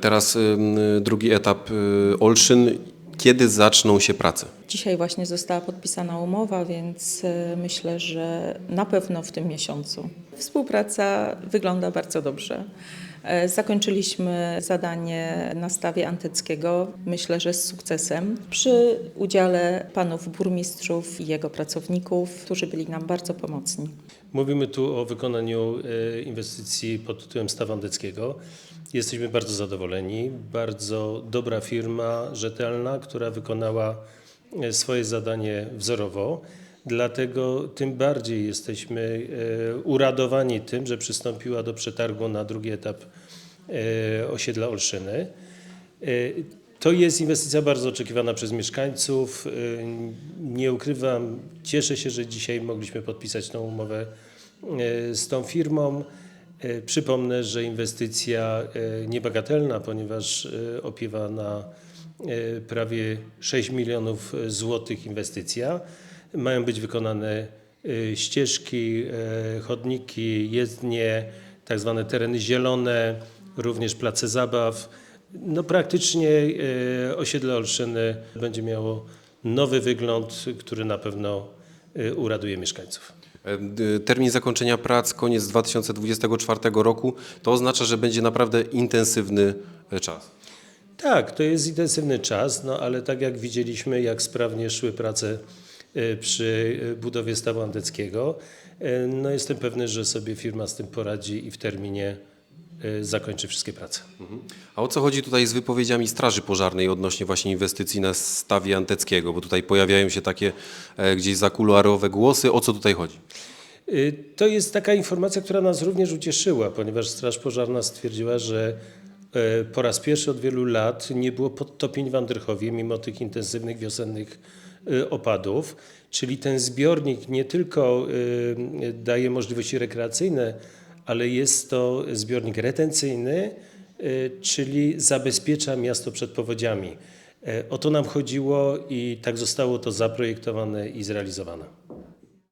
Teraz drugi etap y, Olszyn. Kiedy zaczną się prace? Dzisiaj właśnie została podpisana umowa, więc e, myślę, że na pewno w tym miesiącu. Współpraca wygląda bardzo dobrze. E, Zakończyliśmy zadanie na stawie Antyckiego, myślę, że z sukcesem, przy udziale panów burmistrzów i jego pracowników, którzy byli nam bardzo pomocni. Mówimy tu o wykonaniu e, inwestycji pod tytułem Stawu Andeckiego. Jesteśmy bardzo zadowoleni. Bardzo dobra firma, rzetelna, która wykonała e, swoje zadanie wzorowo. Dlatego tym bardziej jesteśmy e, uradowani tym, że przystąpiła do przetargu na drugi etap e, osiedla Olszyny. E, To jest inwestycja bardzo oczekiwana przez mieszkańców. Nie ukrywam, cieszę się, że dzisiaj mogliśmy podpisać tą umowę z tą firmą. Przypomnę, że inwestycja niebagatelna, ponieważ opiewa na prawie 6 milionów złotych inwestycja. Mają być wykonane e, ścieżki, e, chodniki, jezdnie, tak zwane tereny zielone, również place zabaw. No praktycznie e, osiedle Olszyny będzie miało nowy wygląd, który na pewno uraduje mieszkańców. Termin zakończenia prac koniec 2024 roku. To oznacza, że będzie naprawdę intensywny czas. Tak, to jest intensywny czas, no ale tak jak widzieliśmy, jak sprawnie szły prace przy e, budowie stawu andeckiego, e, no jestem pewny, że sobie firma z tym poradzi i w terminie e, zakończy wszystkie prace. A o co chodzi tutaj z wypowiedziami Straży Pożarnej odnośnie właśnie inwestycji na stawie Anteckiego? Bo tutaj pojawiają się takie e, gdzieś zakuluarowe głosy. O co tutaj chodzi? Y, To jest taka informacja, która nas również ucieszyła, ponieważ Straż Pożarna stwierdziła, że e, po raz pierwszy od wielu lat nie było podtopień w Andrychowie, mimo tych intensywnych wiosennych opadów. Czyli ten zbiornik nie tylko e, daje możliwości rekreacyjne, ale jest to zbiornik retencyjny, e, czyli zabezpiecza miasto przed powodziami. O to nam chodziło i tak zostało to zaprojektowane i zrealizowane.